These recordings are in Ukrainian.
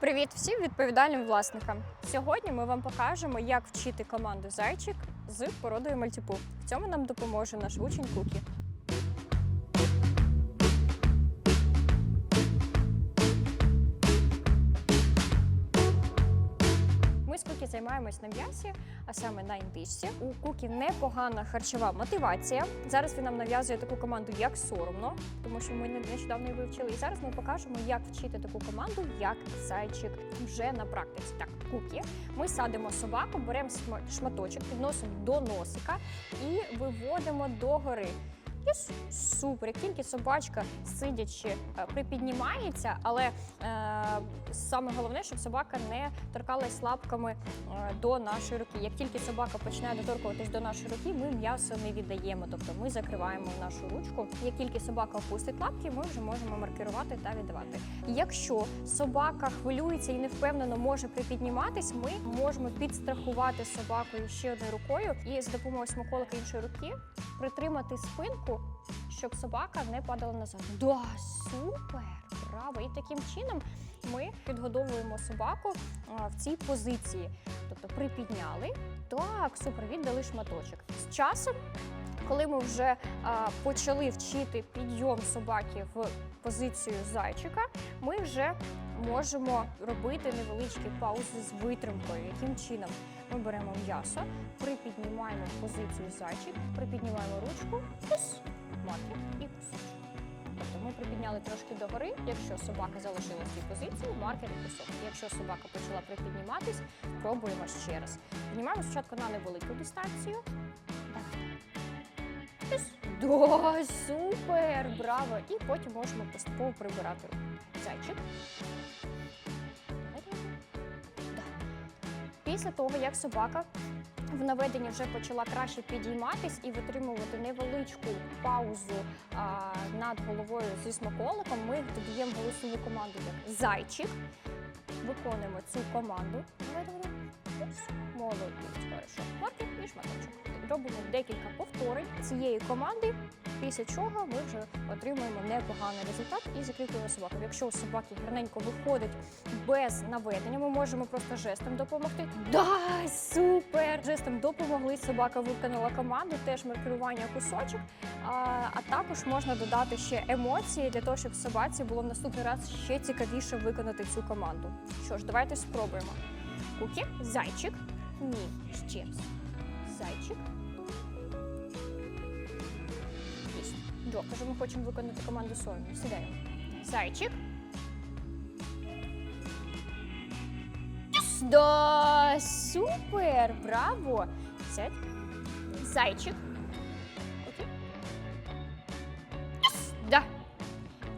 Привіт всім відповідальним власникам! Сьогодні ми вам покажемо, як вчити команду зайчик з породою мальтіпу. В цьому нам допоможе наш учень Кукі. Займаємось на м'ясі, а саме на індичці. У Кукі непогана харчова мотивація. Зараз він нам нав'язує таку команду, як соромно, тому що ми нещодавно її вивчили. І зараз ми покажемо, як вчити таку команду, як зайчик вже на практиці. Так, Кукі. Ми садимо собаку, беремо шматочок, підносимо до носика і виводимо догори. Супер, як тільки собачка сидячи е, припіднімається, але е, саме головне, щоб собака не торкалась лапками е, до нашої руки. Як тільки собака починає доторкуватись до нашої руки, ми м'ясо не віддаємо, тобто ми закриваємо нашу ручку. Як тільки собака опустить лапки, ми вже можемо маркерувати та віддавати. Якщо собака хвилюється і невпевнено може припідніматись, ми можемо підстрахувати собакою ще одною рукою і за допомогою смаколика іншої руки притримати спинку, щоб собака не падала назад. Да, супер! Браво! І таким чином ми підгодовуємо собаку в цій позиції. Тобто припідняли, так, супер, віддали шматочок. З часом, коли ми вже а, почали вчити підйом собаки в позицію зайчика, ми вже можемо робити невеличкі паузи з витримкою. Яким чином? Ми беремо м'ясо, припіднімаємо позицію зайчик, припіднімаємо ручку, ми трошки догори. Якщо собака залишилась в цій позиції, маркер кусок. Якщо собака почала припідніматись, пробуємо ще раз. Піднімаємо спочатку на невелику дистанцію. Да, супер! Браво! І потім можемо поступово прибирати. Зайчик. Да. Після того, як собака в наведенні вже почала краще підійматись і витримувати невеличку паузу а, над головою зі смаколиком, ми додаємо голосову команду як зайчик. Виконуємо цю команду. Давай, давай, Ось. Молодець, хорошо. Маркер і шматочок. Робимо декілька повторень цієї команди, після чого ми вже отримуємо непоганий результат і закріплюємо собаку. Якщо у собаки гарненько виходить без наведення, ми можемо просто жестом допомогти. Да, супер! Жестом допомогли, собака виконала команду, теж маркерування кусочок. А, а також можна додати ще емоції для того, щоб собаці було в наступний раз ще цікавіше виконати цю команду. Що ж, давайте спробуємо. Кукі, зайчик. Ні, ще. Зайчик. Єсть. Джо, ми хочемо виконати команду сольно. Сідаємо. Зайчик. Да, супер! Браво! Сядь. Зайчик.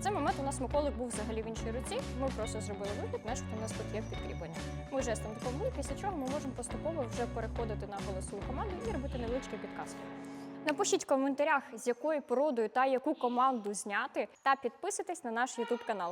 Цей момент у нас Миколик був взагалі в іншій руці. Ми просто зробили вихід, наш у нас тут є підкріплення. Ми жестом допомогли, після чого ми можемо поступово вже переходити на голосову команду і робити невеличкі підказки. Напишіть в коментарях, з якою породою та яку команду зняти, та підписуйтесь на наш YouTube канал.